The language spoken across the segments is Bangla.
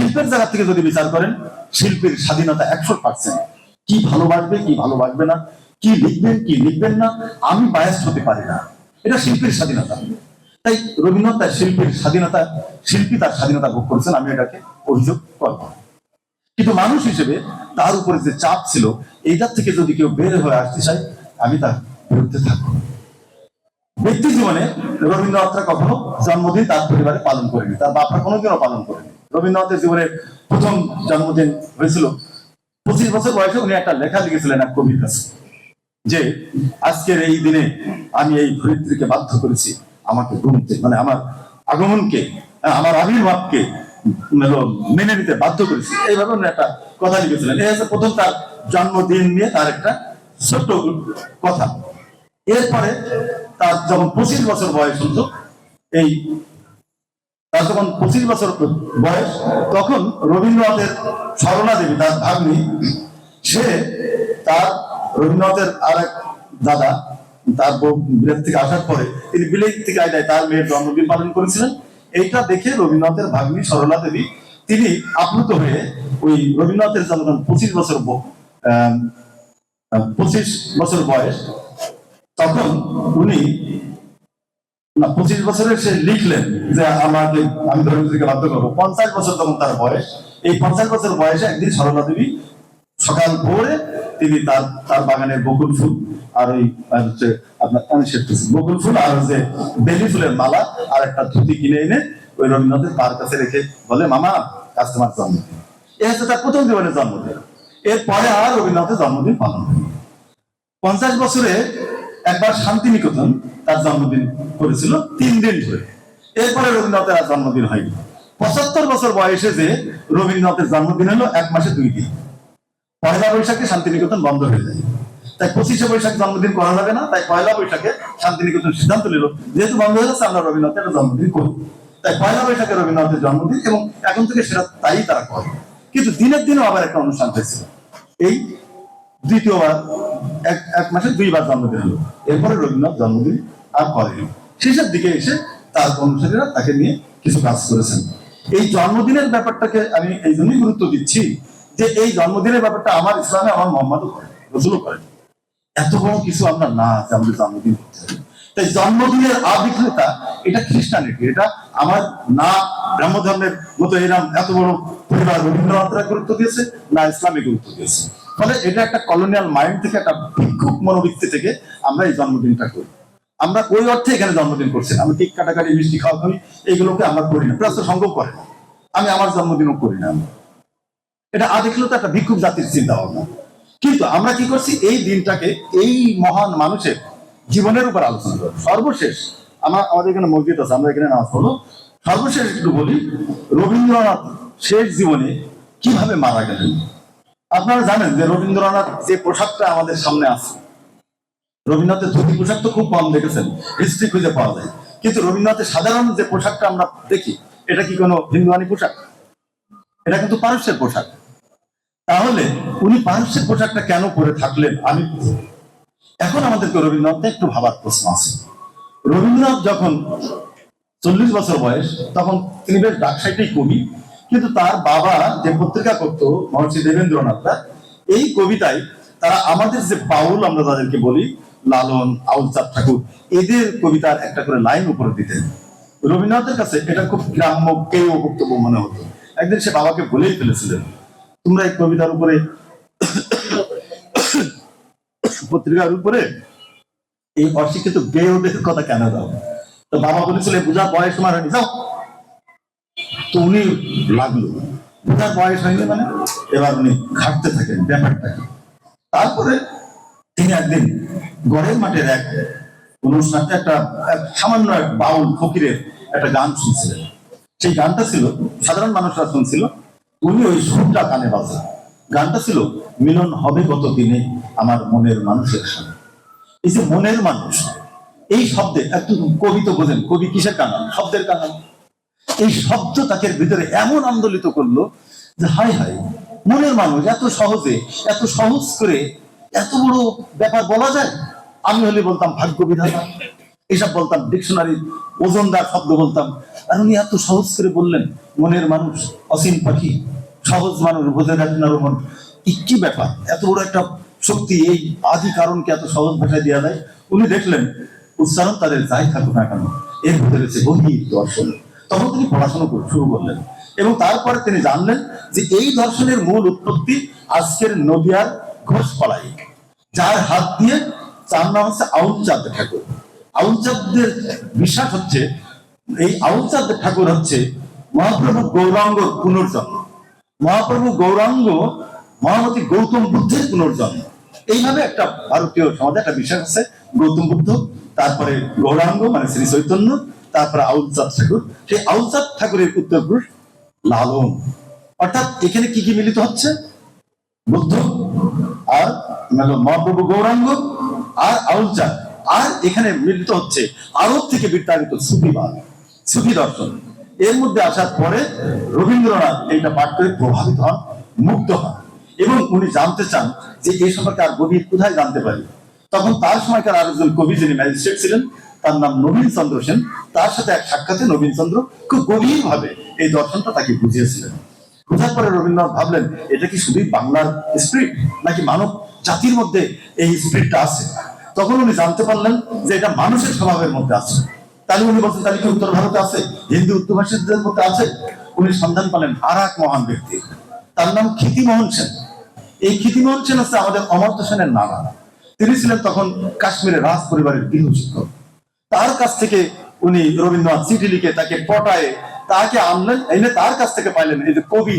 শিল্পের জায়গা থেকে যদি বিচার করেন, শিল্পের স্বাধীনতা একশো পার্সেন্ট কি ভালোবাসবে কি ভালো ভালোবাসবে না? কি লিখবেন কি লিখবেন না? আমি বায়াস হতে পারি না। এটা শিল্পের স্বাধীনতা। তাই রবীন্দ্রনাথ তার শিল্পের স্বাধীনতা, শিল্পী তার স্বাধীনতা ভোগ করেছেন, আমি এটাকে অভিযোগ করব। কিন্তু মানুষ হিসেবে তার উপরে যে চাপ ছিল, এইটার থেকে যদি কেউ বের হয়ে আসতে চাই আমি তার বিরুদ্ধে থাকব। ব্যক্তি জীবনে রবীন্দ্রনাথরা কখনো জন্মদিন তার পরিবারে পালন করেনি। তার বাপরা কোনোদিনও পালন করেনি। রবীন্দ্রনাথের জীবনে প্রথম জন্মদিন হয়েছিল। পঁচিশ বছর বয়সে উনি একটা লেখা লিখেছিলেন এক কবির কাছে, যে আজকের এই দিনে আমি এই ধরিত্রীকে বাধ্য করেছি আমাকে ঘুমতে মানে আমার আগমনকে, আমার আবির্ভাবকে, মেনে নিতে বাধ্য করেছি। এইভাবে উনি একটা কথা লিখেছিলেন। এই হচ্ছে প্রথম তার জন্মদিন নিয়ে তার একটা ছোট্ট কথা। এরপরে তার যখন পঁচিশ বছর বয়স হতো এই তার যখন পঁচিশ বছর বয়স, তখন রবীন্দ্রনাথের সরলা দেবী তার ভাগ্নি, সে তার রবীন্দ্রনাথের আর এক দাদা, তার বিলেত থেকে আসার পরে তিনি বিলেত থেকে আয়দায় তার মেয়ের জন্মদিন পালন করেছিলেন। এইটা দেখে রবীন্দ্রনাথের ভাগ্নি সরলা দেবী তিনি আপ্লুত হয়ে ওই রবীন্দ্রনাথের যখন পঁচিশ বছর পঁচিশ বছর বয়স, তখন উনি পঁচিশ বছরে সে লিখলেন যে আমাকে আমি ধর্মীকে বাধ্য করব পঞ্চাশ বছর তখন তার বয়স। এই পঞ্চাশ বছর বয়সে একদিন সরলা দেবী সকাল ভোরে তিনি তার তার বাগানের বকুল ফুল আর ওই হচ্ছে আপনার বকুল ফুল আর হচ্ছে বেলি ফুলের মালা আর একটা ধুতি কিনে এনে ওই রবীন্দ্রনাথের পার কাছে রেখে বলে, মামা, কাস্টমার জন্মদিন এ হচ্ছে তার প্রথম জীবনের জন্মদিন। এরপরে আর রবীন্দ্রনাথের জন্মদিন পালন পঞ্চাশ বছরে একবার শান্তিনিকেতন তার জন্মদিন করেছিল, তিন দিন ধরে। এরপরে রবীন্দ্রনাথের আর জন্মদিন হয়নি। পঁচাত্তর বছর বয়সে যে রবীন্দ্রনাথের জন্মদিন হলো, এক মাসে দুই দিন। পয়লা বৈশাখে শান্তিনিকেতন বন্ধ হয়ে যায়। তাই পঁচিশে বৈশাখ জন্মদিন করা যাবে না, তাই পয়লা বৈশাখে শান্তিনিকেতন সিদ্ধান্ত নিল, যেহেতু বন্ধ হয়ে যাচ্ছে আমরা রবীন্দ্রনাথের জন্মদিন করি। তাই পয়লা বৈশাখে রবীন্দ্রনাথের জন্মদিন এবং এখন থেকে সেটা তাই তারা করে। কিন্তু দিনের দিনও আবার একটা অনুষ্ঠান হয়েছিল। এই দ্বিতীয়বার এক এক মাসে দুইবার জন্মদিন হলো। এরপরে রবীন্দ্রনাথ জন্মদিন আর করেনি শেষের দিকে এসে তার তাকে নিয়ে কিছু কাজ করেছেন। এই জন্মদিনের ব্যাপারটাকে আমি এই জন্যই গুরুত্ব দিচ্ছি যে এই জন্মদিনের ব্যাপারটা আমার ইসলামে আমার মোহাম্মদও করে রসুলও করেন। এত বড় কিছু আমরা না আমাদের জন্মদিন তাই জন্মদিনের আবিক্রেতা এটা খ্রিস্টানিটি এটা আমার না ব্রাহ্ম মতো এরম এত বড় পরিবার রবীন্দ্রনাথরা গুরুত্ব দিয়েছে, না ইসলামে গুরুত্ব দিয়েছে। ফলে এটা একটা কলোনিয়াল মাইন্ড থেকে একটা ভিক্ষুক মনোবৃত্তি থেকে আমরা এই জন্মদিনটা করি। আমরা ওই অর্থে এখানে জন্মদিন করছি। আমি কেক কাটাকাটি, মিষ্টি খাওয়া খাওয়ি এইগুলোকে আমরা করি না। প্লাস সম্ভব করে না। আমি আমার জন্মদিনও করি না। এটা আদিক্যতা একটা ভিক্ষুক জাতির চিন্তা ভাবনা কিন্তু আমরা কি করছি? এই দিনটাকে এই মহান মানুষের জীবনের উপর আলোচনা করব সর্বশেষ, আমার আমাদের এখানে মসজিদ আছে, আমরা এখানে নামাজ পড়ল সর্বশেষ একটু বলি, রবীন্দ্রনাথ শেষ জীবনে কীভাবে মারা গেলেন? আপনারা জানেন যে রবীন্দ্রনাথ যে পোশাকটা আমাদের সামনে আছে, রবীন্দ্রনাথের ধুতি পোশাক তো খুব কম দেখেছেন, হিস্ট্রি খুঁজে পাওয়া যায়। কিন্তু রবীন্দ্রনাথের সাধারণ যে পোশাকটা আমরা দেখি, এটা কি কোনো হিন্দুয়ানি পোশাক? এটা কিন্তু পারস্যের পোশাক। তাহলে উনি পারস্যের পোশাকটা কেন পরে থাকলেন? আমি এখন আমাদেরকে রবীন্দ্রনাথ একটু ভাবার প্রশ্ন আছে। রবীন্দ্রনাথ যখন চল্লিশ বছর বয়স, তখন তিনি বেশ ডাকসাইটাই কবি। কিন্তু তার বাবা যে পত্রিকা করতো, মহর্ষি দেবেন্দ্রনাথরা এই কবিতায় তারা আমাদের যে বাউল আমরা তাদেরকে বলি, লালন, আউলচাঁদ ঠাকুর, এদের কবিতার একটা করে লাইন উপরে দিতেন। রবীন্দ্রনাথের কাছে এটা খুব গ্রাম্য, কেউ বক্তব্য মনে হতো। একদিন সে বাবাকে বলেই ফেলেছিলেন, তোমরা এই কবিতার উপরে, পত্রিকার উপরে এই অশিক্ষিত গেয়দের কথা কেন দাও? তো বাবা বলেছিল বুঝা বয়স তোমার হয়নি, যাও। তো উনি লাগল। বয়স হয়নি মানে? এবার উনি ঘাটতে থাকেন তারপরে তিনি একদিন গড়ের মাঠের এক অনুষ্ঠানে একটা সামান্য এক বাউল ফকিরের একটা গান শুনছিলেন। সেই গানটা ছিল, সাধারণ মানুষরা শুনছিল, উনি ওই সুরটা কানে বাজা গানটা ছিল, মিলন হবে কত দিনে আমার মনের মানুষের সঙ্গে এই যে মনের মানুষ, এই শব্দে একটু কবি তো বোঝেন, কবি কিসের কানাল শব্দের কানাল এই শব্দ তাকে ভিতরে এমন আন্দোলিত করল যে হাই হাই মনের মানুষ এত সহজে, এত সহজ করে এত বড় ব্যাপার বলা যায়? আমি হলে বলতাম ভাগ্য বিধাতা এসব বলতাম ডিকশনারি ওজনদার শব্দ বলতাম। আর উনি এত সহজ করে বললেন, মনের মানুষ, অসীম পাখি, সহজ মানুষ, বোঝে দেখেন না রোমন কি ব্যাপার? এত বড় একটা শক্তি, এই আদি কারণকে এত সহজ ভাষায় দেওয়া যায়? উনি দেখলেন, উচ্চারণ তাদের যাই থাকুক না কেন, এর ভিতরে রয়েছে গভীর দর্শন। তখন তিনি পড়াশোনা শুরু করলেন। এবং তারপরে তিনি জানলেন যে এই দর্শনের মূল উৎপত্তি আজকের নদিয়ার ঘোষপাড়ায়। যার হাত দিয়ে তার নাম হচ্ছে আউলচাঁদ ঠাকুর। আউলচাঁদের বিশ্বাস হচ্ছে, এই আউলচাঁদ ঠাকুর হচ্ছে মহাপ্রভু গৌরাঙ্গ পুনর্জন্ম। মহাপ্রভু গৌরাঙ্গ মহামতি গৌতম বুদ্ধের পুনর্জন্ম। এইভাবে একটা ভারতীয় সমাজে একটা বিশ্বাস আছে, গৌতম বুদ্ধ, তারপরে গৌরাঙ্গ মানে শ্রী চৈতন্য তারপরে আউলচাঁদ ঠাকুর সেই আউলচাঁদ ঠাকুরের উত্তরপুরুষ লালন। অর্থাৎ এখানে কি কি মিলিত হচ্ছে? বুদ্ধ আর মানে মহাপ্রভু গৌরাঙ্গ আর আউলচাঁদ আর এখানে মিলিত হচ্ছে আরব থেকে বিস্তারিত সুফিবাদ, সুফি দর্শন। এর মধ্যে আসার পরে রবীন্দ্রনাথ এইটা পাঠ করে প্রভাবিত হন মুগ্ধ হন। এবং উনি জানতে চান যে এই সম্পর্কে আর গভীর কোথায় জানতে পারি। তখন তার সময়কার আরেকজন কবি যিনি ম্যাজিস্ট্রেট ছিলেন তার নাম নবীন চন্দ্র সেন। তার সাথে এক সাক্ষাতে নবীন চন্দ্র খুব গভীর ভাবে এই দর্শনটা তাকে বুঝিয়েছিলেন। বোঝার পরে রবীন্দ্রনাথ ভাবলেন, এটা কি শুধুই বাংলার স্পিরিট নাকি মানব জাতির মধ্যে এই স্পিরিটটা আছে? তখন উনি জানতে পারলেন যে এটা মানুষের স্বভাবের মধ্যে আছে। তাহলে উনি বলছেন, তাহলে কি উত্তর ভারতে আছে? হিন্দু উত্তরভাষীদের মধ্যে আছে? উনি সন্ধান পেলেন, আর এক মহান ব্যক্তি। তার নাম খ্যাতিমোহন সেন। এই খ্যাতিমোহন সেন হচ্ছে আমাদের অমর্ত্য সেনের নানা। তিনি ছিলেন তখন কাশ্মীরের রাজ পরিবারের গৃহ শিক্ষক তার কাছ থেকে উনি রবীন্দ্রনাথ চিঠি লিখে তাকে পটায়, তাকে আনলেন, এনে তার কাছ থেকে পাইলেন। এই যে কবি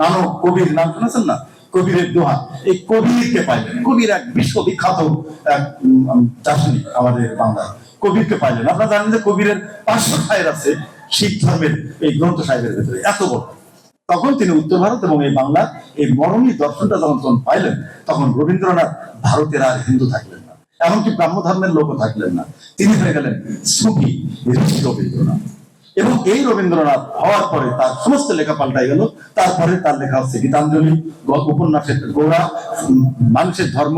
নানক, কবির নাম শুনেছেন না? কবিরের দোহা এই কবিরকে পাইলেন। কবির এক বিশ্ববিখ্যাত এক দার্শনিক আমাদের বাংলায় কবিরকে পাইলেন। আপনারা জানেন যে কবিরের পাঁচশো সাহের আছে, শিখ ধর্মের এই গ্রন্থ সাহেবের ভেতরে, এত বড়। তখন তিনি উত্তর ভারত এবং এই বাংলার এই মরমী দর্শনটা যখন পাইলেন, তখন রবীন্দ্রনাথ ভারতের আর হিন্দু থাকলেন এমনকি ব্রাহ্ম ধর্মের লোকও থাকলেন না। তিনি হয়ে গেলেন সুফি ঋষি রবীন্দ্রনাথ। এবং এই রবীন্দ্রনাথ হওয়ার পরে তার সমস্ত লেখা পাল্টাই গেল। তারপরে তার লেখা হচ্ছে গীতাঞ্জলি উপন্যাসের গোড়া, মানুষের ধর্ম,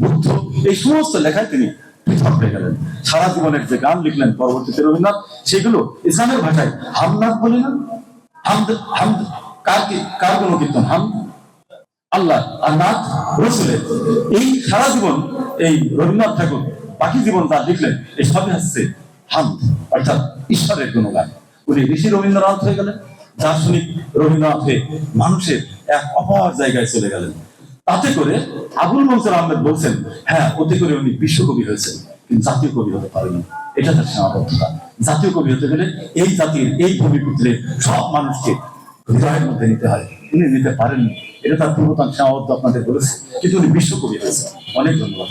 বুদ্ধ, এই সমস্ত লেখায় তিনি পৃথক হয়ে গেলেন। সারা জীবনের যে গান লিখলেন পরবর্তীতে রবীন্দ্রনাথ, সেগুলো ইসলামের ভাষায় হামনাথ বলি না? হামদ হামদ, কার কি, কার কোন কীর্তন? হামদ? আল্লাহ আর নাথ, রসুলের। এই সারা জীবন এই রবীন্দ্রনাথ ঠাকুর বাকি জীবন যা লিখলেন এই সবই হচ্ছে হামদ অর্থাৎ ঈশ্বরের গুণগান। উনি ঋষি রবীন্দ্রনাথ হয়ে গেলেন, দার্শনিক রবীন্দ্রনাথ হয়ে মানুষের এক অপার জায়গায় চলে গেলেন। তাতে করে আবুল মনসুর আহমেদ বলছেন হ্যাঁ অতি করে উনি বিশ্বকবি হয়েছেন, কিন্তু জাতীয় কবি হতে পারেনি এটা তার সীমাবদ্ধতা। জাতীয় কবি হতে গেলে এই জাতির এই ভূমিপুত্রের সব মানুষকে হৃদয়ের মধ্যে নিতে হয়। উনি নিতে পারেননি। এটা তার পূর্বতন সীমাবদ্ধ আপনাদের বলেছে। কিন্তু উনি বিশ্বকবি হয়েছে অনেক ধন্যবাদ।